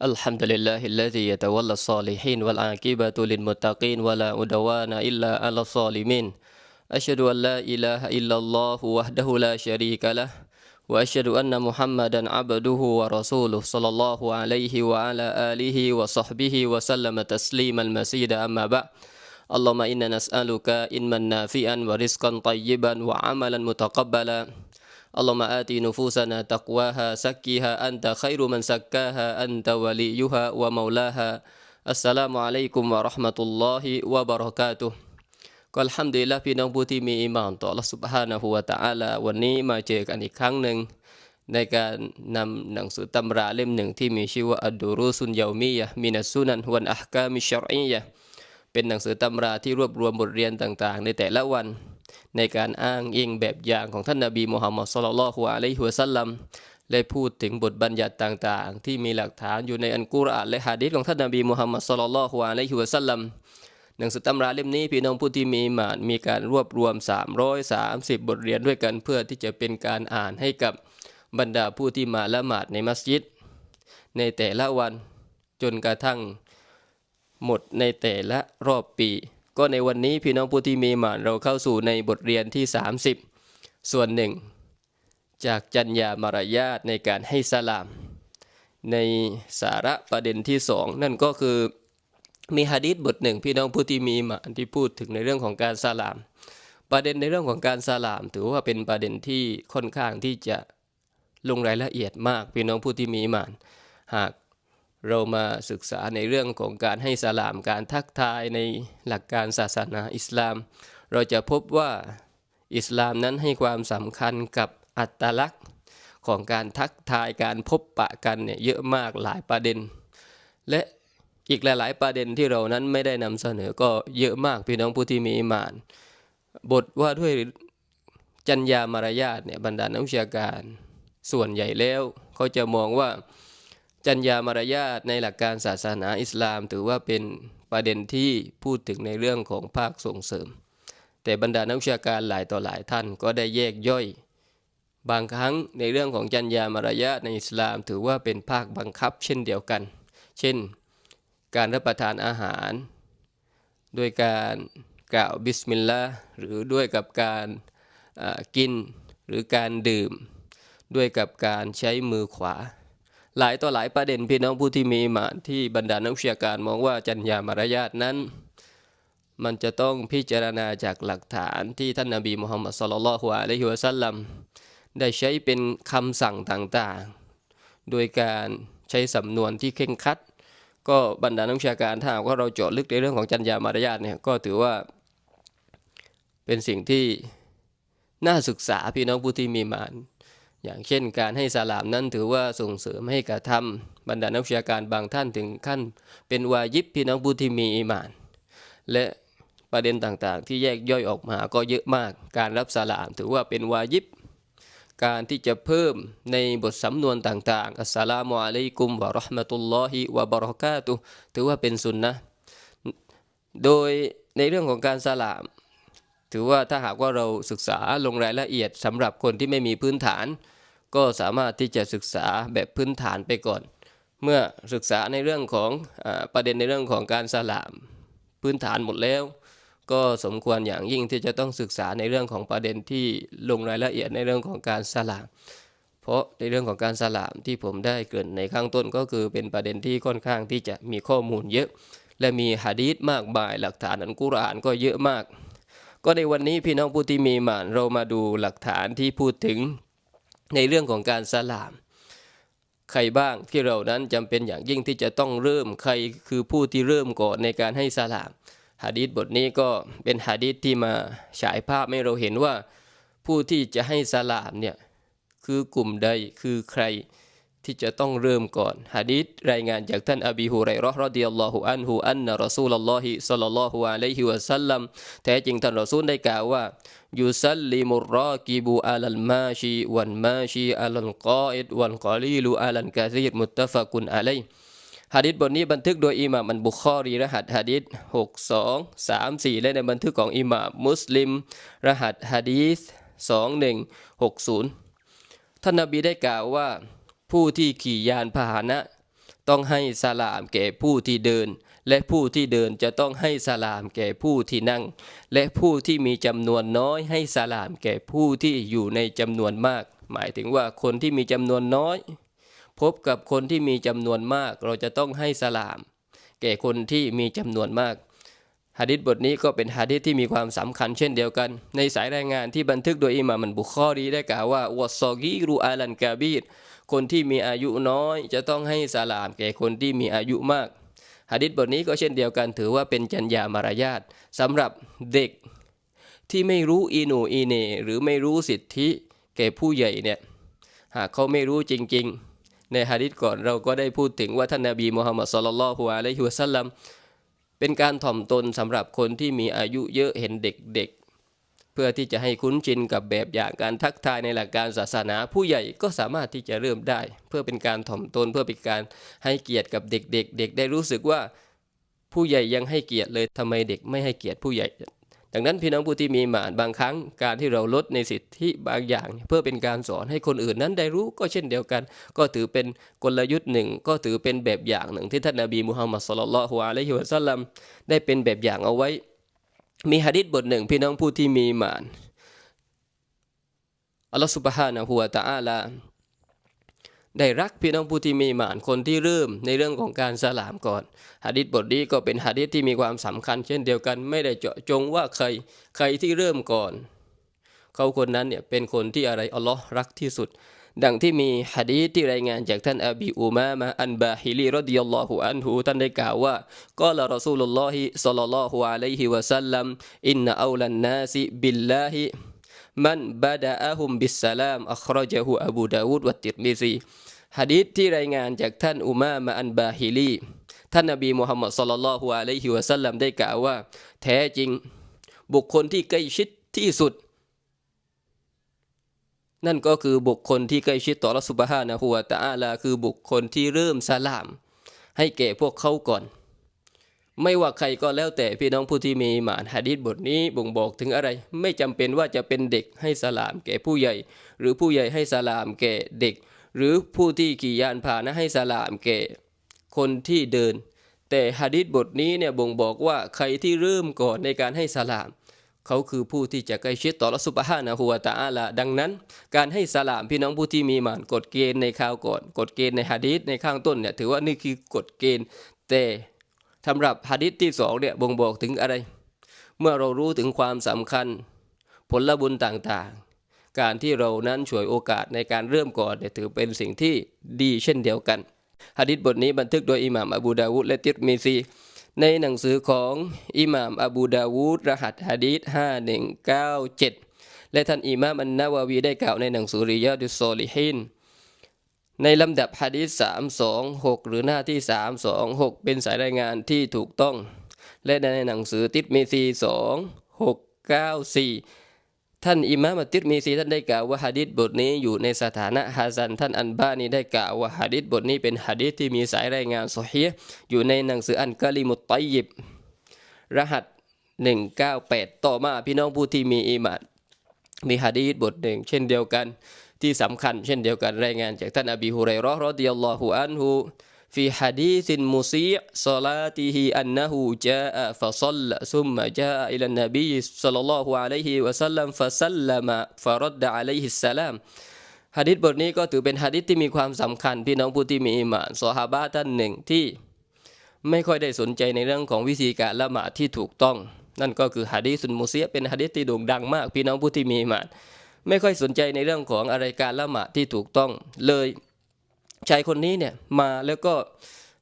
الحمد لله الذي يتولى الصالحين والعاقبة للمتقين ولا عدوان إلا على الظالمين أشهد أن لا إله إلا الله وحده لا شريك له وأشهد أن محمدا عبده ورسوله صلى الله عليه وعلى آله وصحبه وسلم تسليما مزيدا أما بعد اللهم إنا نسألك إنما نافئا ورزقا طيبا وعملا متقبلا اللهم آت نفوسنا تقواها زكها أنت خير من زكاها أنت وليها ومولاها السلام عليكم ورحمة الله وبركاته ก็อัลฮัมดุลิลละพี่น้องผู้ที่มีอิมานต่อ Allah Subhanahu wa Ta'ala วันนี้มาเจอกันอีกครั้งหนึ่ง ในการนำหนังสือตำราเล่มหนึ่งที่มีชื่อว่าอัดดูรุสุนยามียะมินัสซุนันวันอัฮกามิชรอียะเป็นหนังสือตำราที่รวบรวมบทเรียนต่างๆ ในแต่ละวัน ในการอ้างอิงแบบอย่างของท่านนบีมุฮัมมัดสุลลัลฮุอะลัยฮิวะสัลลัมได้พูดถึงบทบัญญัติต่างๆ ที่มีหลักฐานอยู่ในอันกุรอานและฮะดีษของท่านนบีมุฮัมมัดสุลลัลฮุอะลัยฮิวะสัลลัมหนังสือตำราเล่มนี้พี่น้องผู้ที่มีหมานมีการรวบรวม 330 บทเรียนด้วยกันเพื่อที่จะเป็นการอ่านให้กับบรรดาผู้ที่มาละหมาดในมัสยิด ในแต่ละวันจนกระทั่งหมดในแต่ละรอบปี ก็ในวันนี้พี่น้องผู้ที่มีหมานเราเข้าสู่ในบทเรียนที่ 30 ส่วนหนึ่ง จากจัญญามารยาทในการให้สลาม ในสาระประเด็นที่สองนั่นก็คือมีฮะดีษบทหนึ่งพี่น้องผู้ที่มีหมานที่พูดถึงในเรื่องของการสลาม ประเด็นในเรื่องของการสลาม ถือว่าเป็นประเด็นที่ค่อนข้างที่จะลงรายละเอียดมากพี่น้องผู้ที่มีหมาน หาก เรามาศึกษาในเรื่องของการให้สลามการทักทายในหลักการศาสนาอิสลาม เราจะพบว่าอิสลามนั้นให้ความสำคัญกับอัตลักษณ์ของการทักทายการพบปะกันเนี่ยเยอะมากหลายประเด็น และอีกหลาย ๆ ประเด็นที่เรานั้นไม่ได้นำเสนอก็เยอะมากพี่น้องผู้ที่มีอิมาน บทว่าด้วยจัญญามารยาทเนี่ยบรรดานักวิชาการ ส่วนใหญ่แล้วเขาจะมองว่า จัญญามารยาทในหลักการศาสนาอิสลาม ถือว่าเป็นประเด็นที่พูดถึงในเรื่องของภาคส่งเสริม แต่บรรดานักวิชาการหลายต่อหลายท่านก็ได้แยกย่อย บางครั้งในเรื่องของจัญญามารยาทในอิสลาม ถือว่าเป็นภาคบังคับเช่นเดียวกัน เช่น การรับประทานอาหาร ด้วยการกล่าวบิสมิลลาห์หรือด้วยกับการกินหรือการดื่ม ด้วยกับการใช้มือขวา หลายต่อหลายประเด็นพี่น้องผู้ที่มีมาที่บรรดานักวิชาการมองว่าจัญญามารยาทนั้น มันจะต้องพิจารณาจากหลักฐานที่ท่านนาบีมุฮัมมัดสุลลัลฮุอะลัยฮิวะสัลลัมได้ใช้เป็นคำสั่งต่างๆ โดยการใช้สำนวนที่เข่งครัด ก็บรรดานักวิชาการถ้าหากว่าเราเจาะลึกในเรื่องของจัญญามารยาทเนี่ยก็ถือว่า เป็นสิ่งที่น่าศึกษาพี่น้องผู้ที่มีมาน อย่างเช่นการให้สลามนั้นถือว่าส่งเสริมให้กระทำบรรดานักวิชาการบางท่านถึงขั้น เป็นวายิบพี่น้องผู้ที่มีอีมาน และประเด็นต่างๆ ที่แยกย่อยออกมาก็เยอะมาก การรับสลามถือว่าเป็นวายิบ การที่จะเพิ่มในบทสำนวนต่างๆอัสสลามุอะลัยกุมวะราะห์มะตุลลอฮิวะบะเราะกาตุถือว่าเป็นสุนนะโดยในเรื่องของการสลาม ถือว่าถ้าหากว่าเราศึกษาลงรายละเอียดสำหรับคนที่ไม่มีพื้นฐาน ก็สามารถที่จะศึกษาแบบพื้นฐานไปก่อน เมื่อศึกษาในเรื่องของอประเด็นในเรื่องของการสลามพื้นฐานหมดแล้ว ก็สมควรอย่างยิ่งที่จะต้องศึกษาในเรื่องของประเด็นที่ลงรายละเอียดในเรื่องของการสลาม เพราะในเรื่องของการสลามที่ผมได้เกริ่นในข้างต้นก็คือเป็นประเด็นที่ค่อนข้างที่จะมีข้อมูลเยอะ และมีหะดีษมากมายหลักฐานอันกุรอานก็เยอะมาก ก็ในวันนี้พี่น้องผู้ที่มีหมานเรามาดูหลักฐานที่พูดถึงในเรื่องของการสลาม ใครบ้างที่เรานั้นจำเป็นอย่างยิ่งที่จะต้องเริ่มใครคือผู้ที่เริ่มก่อนในการให้สลามฮะดีษบทนี้ก็เป็นฮะดีษที่มาฉายภาพให้เราเห็นว่า ผู้ที่จะให้สลามเนี่ยคือกลุ่มใดคือใคร ที่จะต้องเริ่มก่อนฮะดีษรายงานจากท่านอบีฮุไรราะห์รดิยัลลอฮุอันฮุอันนะรอซูลลลอฮิศ็อลลัลลอฮุอะลัยฮิวะซัลลัมแท้จริงท่านรอซูลได้กล่าวว่ายุซัลลิมุรรอกิบุอะลัลมาชีวันมาชีอะลัลกออิดวันกอลีลุอะลันกะซีรมุตตะฟะกุนอะลัยฮะดีษบทนี้บันทึกโดยอิหม่ามอันบุคอรีรหัสฮะดีษ6 2 3 4 และในบันทึกของอิหม่ามมุสลิม รหัสฮะดีษ2160 ท่านนบีได้กล่าวว่า ผู้ที่ขี่ยานพาหนะ ต้องให้สลามแก่ผู้ที่เดิน และผู้ที่เดินจะต้องให้สลามแก่ผู้ที่นั่ง และผู้ที่มีจำนวนน้อยให้สลามแก่ผู้ที่อยู่ในจำนวนมาก หมายถึงว่าคนที่มีจำนวนน้อย พบกับคนที่มีจำนวนมาก เราจะต้องให้สลาม แก่คนที่มีจำนวนมากฮะดิษบทนี้ก็เป็นฮะดิษที่มีความสำคัญเช่นเดียวกัน ในสายรายงานที่บันทึกโดยอิหม่ามบุคอรีได้กล่าวว่าวัสซอกีรูอาลันกาบีด คนที่มีอายุน้อย จะต้องให้สลามแก่คนที่มีอายุมากฮะดิษบทนี้ก็เช่นเดียวกันถือว่าเป็นจัญญามารยาทสำหรับเด็กที่ไม่รู้อีโนอีเนหรือไม่รู้สิทธิแก่ผู้ใหญ่เนี่ยหากเขาไม่รู้จริงๆ ในฮะดิษก่อนเราก็ได้พูดถึงว่าท่านนบีมุฮัมมัดสุลลัลฮุอะลัยฮิวะสัลลัมเป็นการถ่อมตนสำหรับคนที่มีอายุเยอะเห็นเด็ก เพื่อที่จะให้คุ้นชินกับแบบอย่างการทักทายในหลักการศาสนา ผู้ใหญ่ก็สามารถที่จะเริ่มได้ เพื่อเป็นการถ่อมตนเพื่อเป็นการให้เกียรติกับเด็กๆเด็กได้รู้สึกว่าผู้ใหญ่ยังให้เกียรติเลยทำไมเด็กไม่ให้เกียรติผู้ใหญ่ ดังนั้นพี่น้องผู้ที่มีหมานบางครั้งการที่เราลดในสิทธิบางอย่าง เพื่อเป็นการสอนให้คนอื่นนั้นได้รู้ก็เช่นเดียวกัน ก็ถือเป็นกลยุทธ์หนึ่ง ก็ถือเป็นแบบอย่างหนึ่งที่ท่านนบีมุฮัมมัดสุลลัลฮุอะลัยฮิวะสัลลัมได้เป็นแบบอย่างเอาไว้ มีหะดิษบทหนึ่งพี่น้องผู้ที่มีหมานอัลลอฮฺสุบฮานะฮูวะตะอาลาได้รักพี่น้องผู้ที่มีหมานคนที่เริ่มในเรื่องของการสลามก่อนหะดิษบทนี้ก็เป็นหะดิษที่มีความสำคัญ เช่นเดียวกันไม่ได้เจาะจงว่าใครใครที่เริ่มก่อน เขาคนนั้นเนี่ยเป็นคนที่อะไรอัลลอฮ์รักที่สุด ดังที่มีหะดีที่รายงานจากท่านอบีอุมามะอันบาฮิลีรดิยัลลอฮุอันฮูท่านได้กล่าวว่าก็ละรอซูลุลลอฮิศ็อลลัลลอฮุอะลัยฮิวะสัลลัมอินนะอูลันนาสิบิลลาฮิมันบาดะอะฮุมบิสสลามอัครจฮูอบูดาวูดวัตติรมิซีหะดีที่รายงานจากท่านอุมามะอันบาฮิลีท่านนบีมุฮัมมัดศ็อลลัลลอฮุอะลัยฮิวะสัลลัมได้กล่าวว่า แท้จริง บุคคลที่ใกล้ชิดที่สุด นั่นก็คือบุคคลที่ใกล้ชิดต่อรัสุบฮานะฮูวตะอาลาคือบุคคลที่เริ่มสลาม ให้แก่พวกเขาก่อน ไม่ว่าใครก็แล้วแต่พี่น้องผู้ที่มีหมานฮะดีษบทนี้บ่งบอกถึงอะไร ไม่จำเป็นว่าจะเป็นเด็กให้สลาม แก่ผู้ใหญ่ หรือผู้ใหญ่ให้สลามแก่เด็ก หรือผู้ที่ขี่ยานพาหนะให้สลามแก่คนที่เดิน แต่ฮะดีษบทนี้เนี่ยบ่งบอกว่าใครที่เริ่มก่อนในการให้สลาม เขาคือผู้ที่จะใกล้ชิดต่อรัสุบฮานะฮูวตะอาลาดังนั้น การให้สลามพี่น้องผู้ที่มีมานกฎเกณฑ์ในข่าวก่อนกฎเกณฑ์ในฮะดีษในข้างต้นเนี่ยถือว่านี่คือกฎเกณฑ์ แต่สำหรับฮะดีษที่สองเนี่ยบ่งบอกถึงอะไร เมื่อเรารู้ถึงความสำคัญ ผลบุญต่างๆ การที่เรานั้นช่วยโอกาสในการเริ่มก่อนเนี่ยถือเป็นสิ่งที่ดีเช่นเดียวกันฮะดิษบทนี้บันทึกโดยอิหม่ามอบูดาวูดและติรมิซี ในหนังสือของอิหม่ามอบูดาวูดรหัสฮะดีษ5197 และท่านอิหม่ามอันนาวาวีได้กล่าวในหนังสือริยาดุสซอลิฮินในลำดับฮะดีษ326 หรือหน้าที่ 326 เป็นสายรายงานที่ถูกต้อง และในหนังสือติดมีซี 2694 ท่านอิมามติรมีซีท่านได้กล่าวว่าฮะดิษบทนี้อยู่ในสถานะฮะซันท่านอันบานีได้กล่าวว่าฮะดิษบทนี้เป็นฮะดิษที่มีสายรายงานสฮีอยู่ในหนังสืออันกะลิมุตไตยิบรหัส 198 ต่อมาพี่น้องผู้ที่มีอีมานมีฮะดีษบทหนึ่งเช่นเดียวกันที่สำคัญ เช่นเดียวกันรายงานจากท่านอบีฮุไรรอรอดิยัลลอฮุอันฮุ في حديث مسيء صلاته أنه جاء فصلى ثم جاء إلى النبي صلى الله عليه وسلم فسلم فرد عليه السلام ฮะดิษบทนี้ก็ถือเป็นฮะดิษที่มีความสำคัญ พี่น้องผู้ที่มีอิมานซอฮาบะท่านหนึ่งที่ไม่ค่อยได้สนใจในเรื่องของวิธีการละหมาดที่ถูกต้อง นั่นก็คือฮะดีสุนมุเซียเป็นฮะดิษที่โด่งดังมาก พี่น้องผู้ที่มีอิมานไม่ค่อยสนใจในเรื่องของอะไรการละหมาดที่ถูกต้องเลย ชายคนนี้เนี่ยมาแล้วก็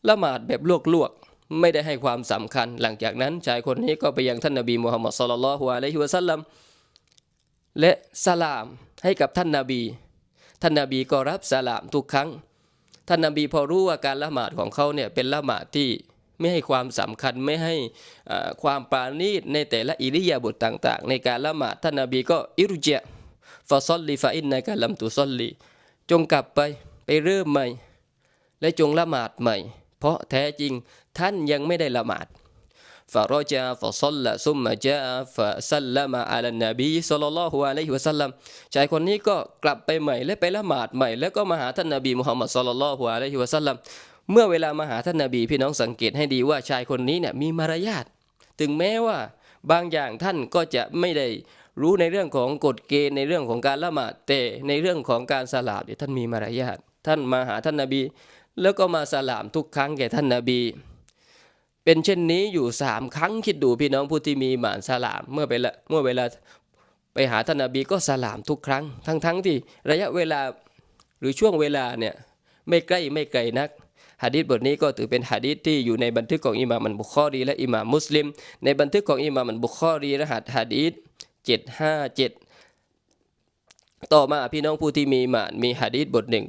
ละหมาดแบบลวกๆไม่ได้ให้ความสำคัญ หลังจากนั้นชายคนนี้ก็ไปยังท่านนบีมุฮัมมัดสุลลัลฮุอะลัยฮิวะสัลลัมและสลามให้กับท่านนาบี ท่านนาบีก็รับสลามทุกครั้ง ท่านนาบีพอรู้ว่าการละหมาดของเขาเนี่ยเป็นละหมาดที่ไม่ให้ความสำคัญไม่ให้ความปราณีตในแต่ละอิริยาบถต่าง ๆ ในการละหมาดท่านนาบีก็อิรุเจฟาซอลลีฟาอินในการลัมตุซอลลีจงกลับไป ไปเริ่มใหม่ และจงละหมาดใหม่ เพราะแท้จริงท่านยังไม่ได้ละหมาดฟารจาฟาซัลละซุมมาจาฟาซัลละมาอัลนบีสัลลัลฮุอะลัยฮิวะสัลลัมชายคนนี้ก็กลับไปใหม่และไปละหมาดใหม่ แล้วก็มาหาท่านนบีมุฮัมมัดสัลลัลลอฮุอะลัยฮิวะสัลลัมเมื่อเวลามาหาท่านนบีพี่น้องสังเกตให้ดีว่าชายคนนี้เนี่ยมีมารยาทถึงแม้ว่าบางอย่างท่านก็จะไม่ได้รู้ในเรื่องของกฎเกณฑ์ในเรื่องของการละหมาดแต่ในเรื่องของการสลามเนี่ยท่านมีมารยาท ท่านมาหาท่านนาบี แล้วก็มาสลามทุกครั้งแก่ท่านนาบี เป็นเช่นนี้อยู่สามครั้งคิดดูพี่น้องผู้ที่มีหมานสลามเมื่อเวลาเมื่อเวลาไปหาท่านนาบีก็สลามทุกครั้ง ทั้งๆที่ระยะเวลาหรือช่วงเวลาเนี่ยไม่ใกล้ไม่ไกลนักหะดีษบทนี้ก็ถือเป็นหะดีษที่อยู่ในบันทึกของอิหม่ามันบุคอรี และอิหม่ามุสลิม ในบันทึกของอิหม่ามันบุคอรีรหัสหะดีษ757 ต่อมาพี่น้องผู้ที่มีหมานมีหะดีษบทหนึ่ง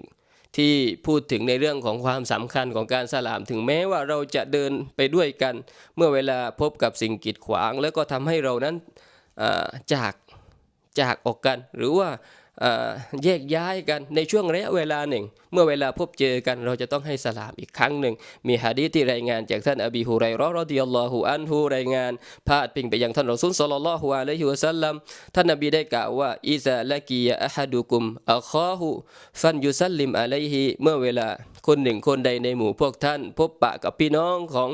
ที่พูดถึงในเรื่องของความสำคัญของการสลาม ถึงแม้ว่าเราจะเดินไปด้วยกัน เมื่อเวลาพบกับสิ่งกีดขวาง แล้วก็ทำให้เรานั้นจากจากออกกัน หรือว่า แยกย้ายกันในช่วงระยะเวลาหนึ่ง เมื่อเวลาพบเจอกันเราจะต้องให้สลามอีกครั้งหนึ่ง มีฮะดีที่รายงานจากท่านอบีฮุไรราะห์รอฎิยัลลอฮุอันฮุรายงานพาดพิงไปยังท่านรอซูลศ็อลลัลลอฮุอะลัยฮิวะซัลลัมท่านนบีได้กล่าวว่าอิซาละกียะอะฮัดุกุมอัคอฮุฟันยุซัลลิมอะลัยฮิเมื่อเวลาคนหนึ่งคนใดในหมู่พวกท่าน พบปะกับพี่น้องของ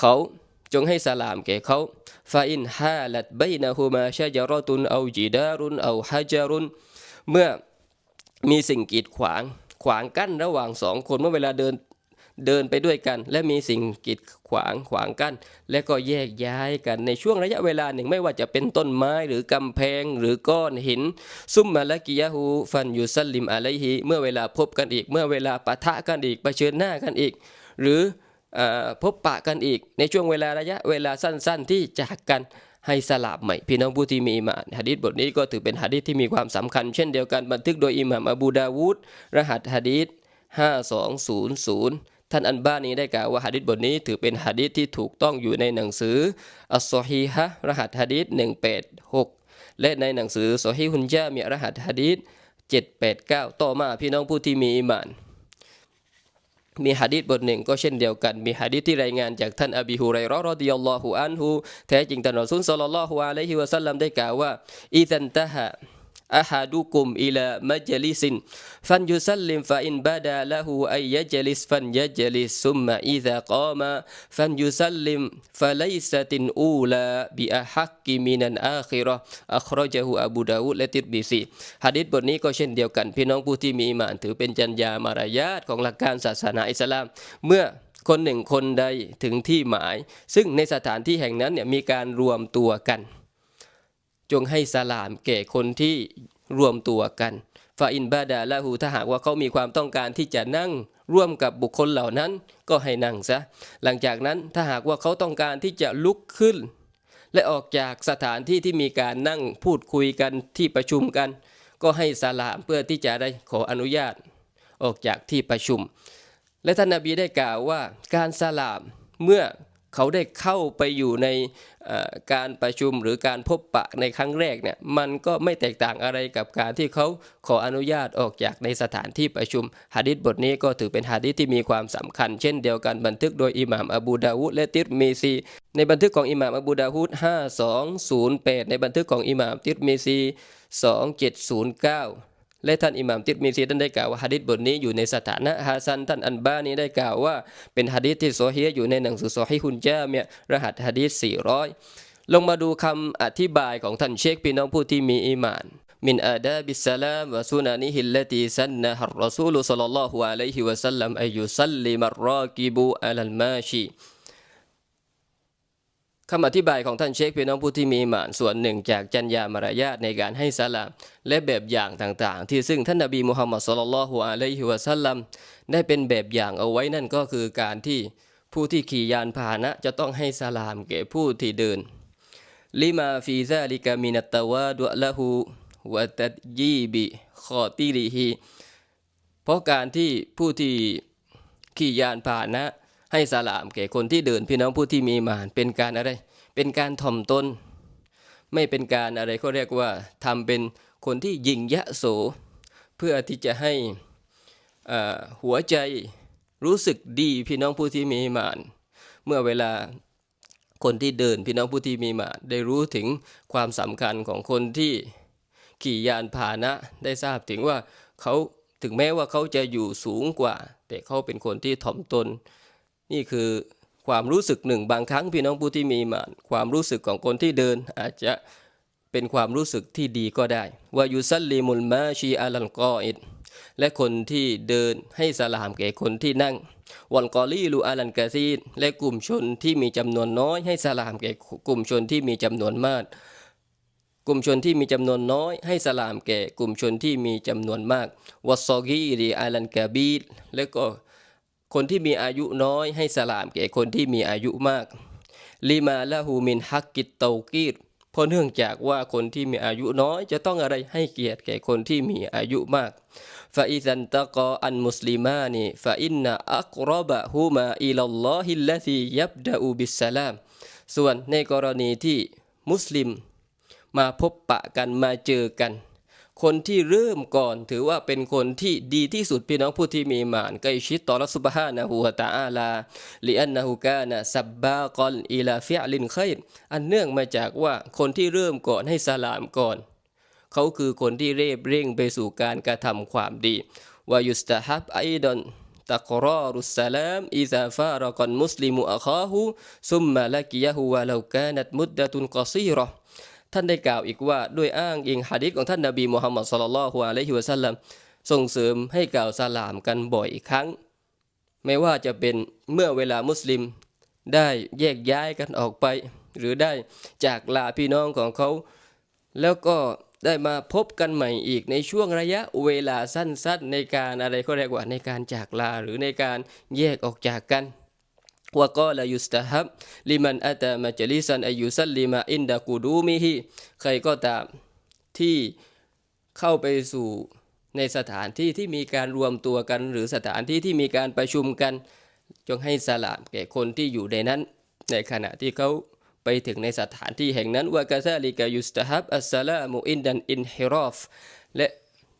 เขาจงให้สลามแก่เขาฟาอินฮาลัดบยนะฮูมาชะจารตุนเอาจิดารุนเอาฮะจารุน เมื่อมีสิ่งกีดขวางขวางกั้นระหว่างสองคนเมื่อเวลาเดินเดินไปด้วยกัน และมีสิ่งกีดขวางขวางกั้น และก็แยกย้ายกันในช่วงระยะเวลาหนึ่งไม่ว่าจะเป็นต้นไม้หรือกำแพงหรือก้อนหิน ซุมมาละกิยะฮูฟันยูซัลลิมอะลัยฮิเมื่อเวลาพบกันอีก เมื่อเวลาปะทะกันอีกเผชิญหน้ากันอีก หรืออพบปะกันอีก ในช่วงเวลาระยะเวลาสั้น ๆ ที่จากกัน ให้สลาบใหม่พี่น้องผู้ที่มีอิมานหะดีษบทนี้ก็ถือเป็นหะดีษที่มีความสำคัญ เช่นเดียวกันบันทึกโดยอิหม่ามอบูดาวูดรหัสหะดีษ5200 ท่านอันบ้านี้ได้กล่าวว่าหะดีษบทนี้ถือเป็นหะดีษที่ถูกต้องอยู่ในหนังสืออัสซอฮีฮะรหัสหะดีษ186 และในหนังสือซอฮีฮุนจามีรหัสหะดีษ789 ต่อมาพี่น้องผู้ที่มีอิหมาน มีฮะดีษบทหนึ่งก็เช่นเดียวกัน มีฮะดีษที่รายงานจากท่านอบีฮุไรราะห์รอดิยัลลอฮุอันฮุแท้จริงท่านรอซูลซอลลัลลอฮุอะลัยฮิวะซัลลัมได้กล่าวว่าอิซันตะฮะ อะฮัดุกุมอิลามัจลิซินฟันยุซัลลิมฟะอินบาดาละฮูอัยยะจลิสฟันยะจลิสซุมมะอิซากามาฟันยุซัลลิมฟะไลซะตินอูลบิอะฮักกิมินันอาคิเราะห์อัครอจาฮูอบูดาวุดและติรมิซีหะดีษบทนี้ก็เช่นเดียวกัน พี่น้องผู้ที่มีอีหมานถือเป็นจัญญามารยาทของหลักการศาสนาอิสลาม เมื่อคนหนึ่งคนใดถึงที่หมาย ซึ่งในสถานที่แห่งนั้นเนี่ยมีการรวมตัวกัน จงให้สลามแก่คนที่รวมตัวกันฟาอินบาดาละหูถ้าหากว่าเขามีความต้องการที่จะนั่งร่วมกับบุคคลเหล่านั้นก็ให้นั่งซะ หลังจากนั้นถ้าหากว่าเขาต้องการที่จะลุกขึ้น และออกจากสถานที่ที่มีการนั่งพูดคุยกันที่ประชุมกัน ก็ให้สลามเพื่อที่จะได้ขออนุญาต ออกจากที่ประชุม และท่านนบีได้กล่าวว่าการสลามเมื่อ เขาได้เข้าไปอยู่ในการประชุมหรือการพบปะในครั้งแรกเนี่ยมันก็ไม่แตกต่างอะไรกับการที่เขาขออนุญาตออกจากในสถานที่ประชุมหะดีษบทนี้ก็ถือเป็นหะดีษที่มีความสำคัญ เช่นเดียวกันบันทึกโดยอิหม่ามอบูดาวุดและติรมีซี ในบันทึกของอิหม่ามอบูดาวุด5208 ในบันทึกของอิหม่ามติรมีซี 2709 และท่านอิหม่ามติรมีซีท่านได้กล่าวว่าหะดีษบทนี้อยู่ในสถานะฮาซันท่านอันบานี้ได้กล่าวว่า เป็นหะดีษที่โซฮีอยู่ในหนังสือโซฮีฮุนจ้ามียรหัสหะดีษ400 ลงมาดูคำอธิบายของท่านเชคพี่น้องผู้ที่มีอีหมานมินอาดาบิสลามวะซุนานิฮิลลตีสันนะฮัรอซูลุศ็อลลัลลอฮุอะลัยฮิวะซัลลัมอัยยุซัลลิมัรรอกิบูอะลัลมาชี คำอธิบายของท่านเชคพี่น้องผู้ที่มีหมานส่วนหนึ่งจากจัญญามารยาทในการให้สลาม และแบบอย่างต่างๆ ที่ซึ่งท่านนบีมุฮัมมัดสุลลัลฮุอะลัยฮิวะซัลลัมได้เป็นแบบอย่างเอาไว้นั่นก็คือการที่ผู้ที่ขี่ยานพาหนะจะต้องให้สลามแก่ผู้ที่เดินลิมาฟีซาลิกามินัตตวาดุละหูวะตัดยีบิคอติริฮีเพราะการที่ผู้ที่ขี่ยานพาหนะ ให้สลามแก่คนที่เดินพี่น้องผู้ที่มีมานเป็นการอะไร เป็นการถ่อมตน ไม่เป็นการอะไรเขาเรียกว่าทำเป็นคนที่ยิงยะโส เพื่อที่จะให้หัวใจรู้สึกดีพี่น้องผู้ที่มีมาน เมื่อเวลาคนที่เดินพี่น้องผู้ที่มีมานได้รู้ถึงความสำคัญของคนที่ขี่ยานพาหนะ ได้ทราบถึงว่าเขาถึงแม้ว่าเขาจะอยู่สูงกว่า แต่เขาเป็นคนที่ถ่อมตน นี่คือความรู้สึกหนึ่งบางครั้งพี่น้องผู้ที่มีมานความรู้สึกของคนที่เดินอาจจะเป็นความรู้สึกที่ดีก็ได้ว่ายุซัลลิมุลมาชีอัลันกออิดและคนที่เดินให้สลามแก่คนที่นั่งวันกอลีลูอาลันกาซีดและกลุ่มชนที่มีจำนวนน้อยให้สลามแก่กลุ่มชนที่มีจำนวนมาก กลุ่มชนที่มีจำนวนน้อย ให้สลามแก่กลุ่มชนที่มีจำนวนมากวัสซอกีรีอาลันกาบีดและก็ คนที่มีอายุน้อยให้สลามแก่คนที่มีอายุมากลิมาละหูมินฮักกิตเตกีดเพราะเนื่องจากว่าคนที่มีอายุน้อย จะต้องอะไรให้เกียรติแก่คนที่มีอายุมากฟาอิซันตะกออันมุสลิมานีฟาอินนาอักรบะฮูมาอิลลอฮิลลซียับดะอูบิสลาม ส่วนในกรณีที่มุสลิม มาพบปะกันมาเจอกัน คนที่เริ่มก่อนถือว่าเป็นคนที่ดีที่สุดพี่น้องผู้ที่มีมานใกล้ชิดต่อรัสุบฮานะฮูวะตะอาลาลิอันนะฮูกานะซับบากอนอิลาฟิอลินไคอันเนื่องมาจากว่าคนที่เริ่มก่อนให้สลามก่อน เขาคือคนที่เรียบเร่งไปสู่การกระทำความดีวายุสตาฮับไอดอนตักรอรุสลามอิซาฟารกันมุสลิมุอะคาฮูซุมมาลกิยะฮูวะลากานัตมุดดะตุนกอซีรอ ท่านได้กล่าวอีกว่าด้วยอ้างอิงหะดีษของท่านนบีมุฮัมมัดสุลลัลฮุอะลัยฮิวะสัลลัมส่งเสริมให้กล่าวสลามกันบ่อยครั้ง ไม่ว่าจะเป็นเมื่อเวลามุสลิมได้แยกย้ายกันออกไป หรือได้จากลาพี่น้องของเขา แล้วก็ได้มาพบกันใหม่อีกในช่วงระยะเวลาสั้นๆในการอะไรก็เรียกว่าในการจากลาหรือในการแยกออกจากกัน วกอลายุสตาฮับลิมันอัตมาจลิสันอายุสัลลิมาอินดากูดูมิฮิใครก็ตามที่เข้าไปสู่ในสถานที่ที่มีการรวมตัวกัน หรือสถานที่ที่มีการประชุมกัน จงให้สลามแก่คนที่อยู่ในนั้น ในขณะที่เขาไปถึงในสถานที่แห่งนั้นว่ากาซาลิกายุสตาฮับอัสสลามุอินดันอินฮิรอฟและ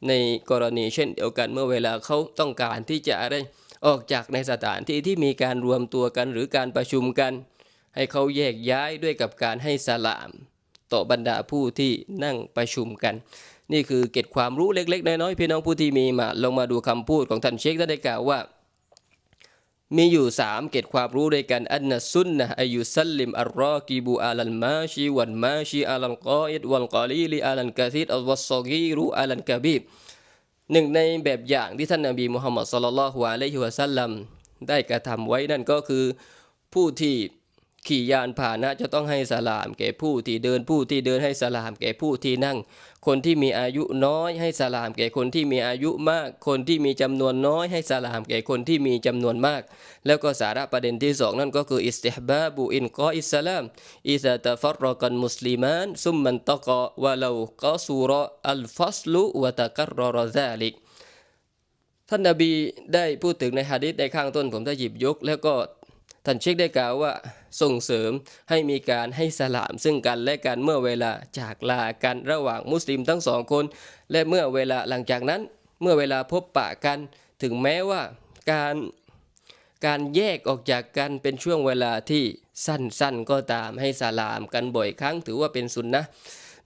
ในกรณีเช่นเดียวกันเมื่อเวลาเขาต้องการที่จะอะไร ออกจากในสถานที่ที่มีการรวมตัวกันหรือการประชุมกัน ให้เขาแยกย้ายด้วยกับการให้สลาม ต่อบรรดาผู้ที่นั่งประชุมกัน นี่คือเก็บความรู้เล็กๆ น้อยๆพี่น้องผู้ที่มีมาลงมาดูคำพูดของท่านเชคท่านได้กล่าวว่า มีอยู่สามเกตความรู้ด้วยกันอันนะซุนนะอายุซัลลิมอัลรอกีบูอาลันมาชีวันมาชีอาลันกออิดวันกอลีลีอาลันกะซีดอัลวัสซอกีรุอาลันกะบีบ หนึ่งในแบบอย่างที่ท่านนบีมุฮัมมัดสุลลัลฮวาเลฮิวะสัลลัมได้กระทำไว้นั่นก็คือผู้ที่ ขี่ยานพาหนะจะต้องให้สลามแก่ผู้ที่เดินผู้ที่เดินให้สลามแก่ผู้ที่นั่ง คนที่มีอายุน้อยให้สลามแก่คนที่มีอายุมาก คนที่มีจำนวนน้อยให้สลามแก่คนที่มีจำนวนมาก แล้วก็สาระประเด็นที่สองนั่นก็คืออิสติฮบาบูอินกออิสลามอิซาตฟัรรกันมุสลิมานซุมมันตะกอวะลาวกอซูรออัลฟัสลุวะตะกัรรอรซาลิกท่านนาบีได้พูดถึงในฮะดิษในข้างต้นผมได้หยิบยก แล้วก็ ท่านเชคได้กล่าวว่าส่งเสริมให้มีการให้สลาม ซึ่งกันและกันเมื่อเวลาจากลากันระหว่างมุสลิมทั้งสองคน และเมื่อเวลาหลังจากนั้น เมื่อเวลาพบปะกันถึงแม้ว่าการการแยกออกจากกันเป็นช่วงเวลาที่สั้นๆ ก็ตามให้สลามกันบ่อยครั้งถือว่าเป็นสุนนะ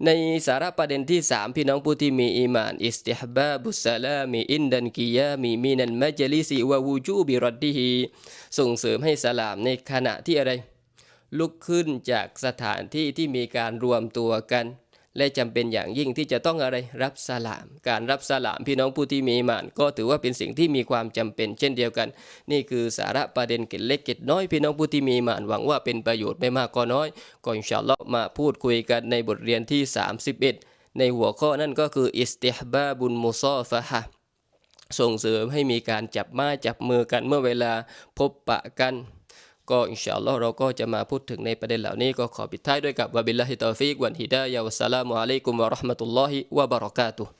ในสาระประเด็นที่ 3 พี่น้องผู้ที่มีอีมานอิสติฮบาบุสลามีอินดันกิยามีมีนันมัจลิซีวาวูจูบิรดดิฮีส่งเสริมให้สลามในขณะที่อะไร ลุกขึ้นจากสถานที่ที่มีการรวมตัวกัน และจำเป็นอย่างยิ่งที่จะต้องอะไรรับสลาม การรับสลามพี่น้องผู้ที่มีมาน ก็ถือว่าเป็นสิ่งที่มีความจำเป็นเช่นเดียวกัน นี่คือสาระประเด็นเกร็ดเล็กเกร็ดน้อยพี่น้องผู้ที่มีมานหวังว่าเป็นประโยชน์ไม่มากก็น้อยก็อินชาลอมาพูดคุยกันในบทเรียนที่ 31 ในหัวข้อนั่นก็คืออิสติฮบาบุนมุซอฟะฮะส่งเสริมให้มีการจับไม้จับมือกันเมื่อเวลาพบปะกัน ก็อินชาอัลลอฮ์เราก็จะมาพูดถึงในประเด็นเหล่านี้ก็ขอปิดท้ายด้วยกับวะบิลลาฮิตอฟิกวันฮิดายะวัสสลามุอะลัยกุมวะเราะห์มะตุลลอฮิวะบะเราะกาตุฮ์